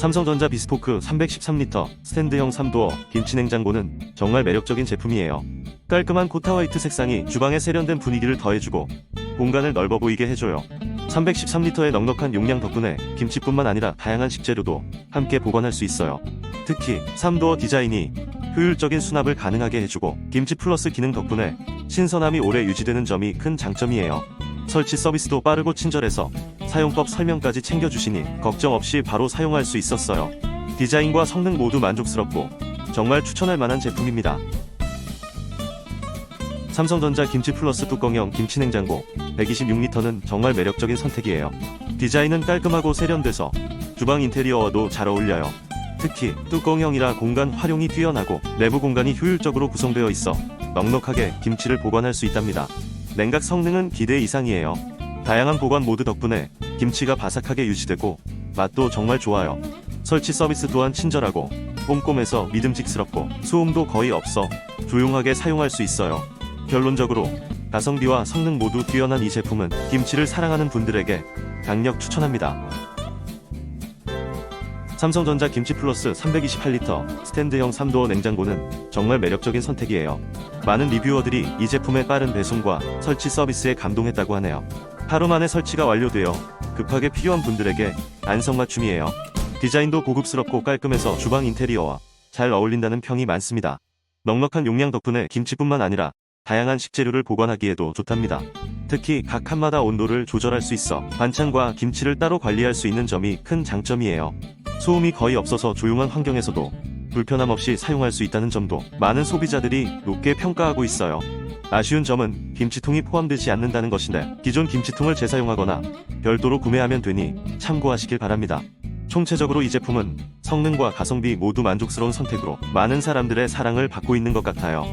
삼성전자 비스포크 313L 스탠드형 3도어 김치냉장고는 정말 매력적인 제품이에요. 깔끔한 코타 화이트 색상이 주방에 세련된 분위기를 더해주고 공간을 넓어 보이게 해줘요. 313리터의 넉넉한 용량 덕분에 김치뿐만 아니라 다양한 식재료도 함께 보관할 수 있어요. 특히 3도어 디자인이 효율적인 수납을 가능하게 해주고 김치 플러스 기능 덕분에 신선함이 오래 유지되는 점이 큰 장점이에요. 설치 서비스도 빠르고 친절해서 사용법 설명까지 챙겨주시니 걱정 없이 바로 사용할 수 있었어요. 디자인과 성능 모두 만족스럽고 정말 추천할 만한 제품입니다. 삼성전자 김치 플러스 뚜껑형 김치 냉장고 126리터는 정말 매력적인 선택이에요. 디자인은 깔끔하고 세련돼서 주방 인테리어와도 잘 어울려요. 특히 뚜껑형이라 공간 활용이 뛰어나고 내부 공간이 효율적으로 구성되어 있어 넉넉하게 김치를 보관할 수 있답니다. 냉각 성능은 기대 이상이에요. 다양한 보관 모드 덕분에 김치가 바삭하게 유지되고 맛도 정말 좋아요. 설치 서비스 또한 친절하고 꼼꼼해서 믿음직스럽고 소음도 거의 없어 조용하게 사용할 수 있어요. 결론적으로 가성비와 성능 모두 뛰어난 이 제품은 김치를 사랑하는 분들에게 강력 추천합니다. 삼성전자 김치 플러스 328리터 스탠드형 3도어 냉장고는 정말 매력적인 선택이에요. 많은 리뷰어들이 이 제품의 빠른 배송과 설치 서비스에 감동했다고 하네요. 하루 만에 설치가 완료되어 급하게 필요한 분들에게 안성맞춤이에요. 디자인도 고급스럽고 깔끔해서 주방 인테리어와 잘 어울린다는 평이 많습니다. 넉넉한 용량 덕분에 김치뿐만 아니라 다양한 식재료를 보관하기에도 좋답니다. 특히 각 칸마다 온도를 조절할 수 있어 반찬과 김치를 따로 관리할 수 있는 점이 큰 장점이에요. 소음이 거의 없어서 조용한 환경에서도 불편함 없이 사용할 수 있다는 점도 많은 소비자들이 높게 평가하고 있어요. 아쉬운 점은 김치통이 포함되지 않는다는 것인데 기존 김치통을 재사용하거나 별도로 구매하면 되니 참고하시길 바랍니다. 총체적으로 이 제품은 성능과 가성비 모두 만족스러운 선택으로 많은 사람들의 사랑을 받고 있는 것 같아요.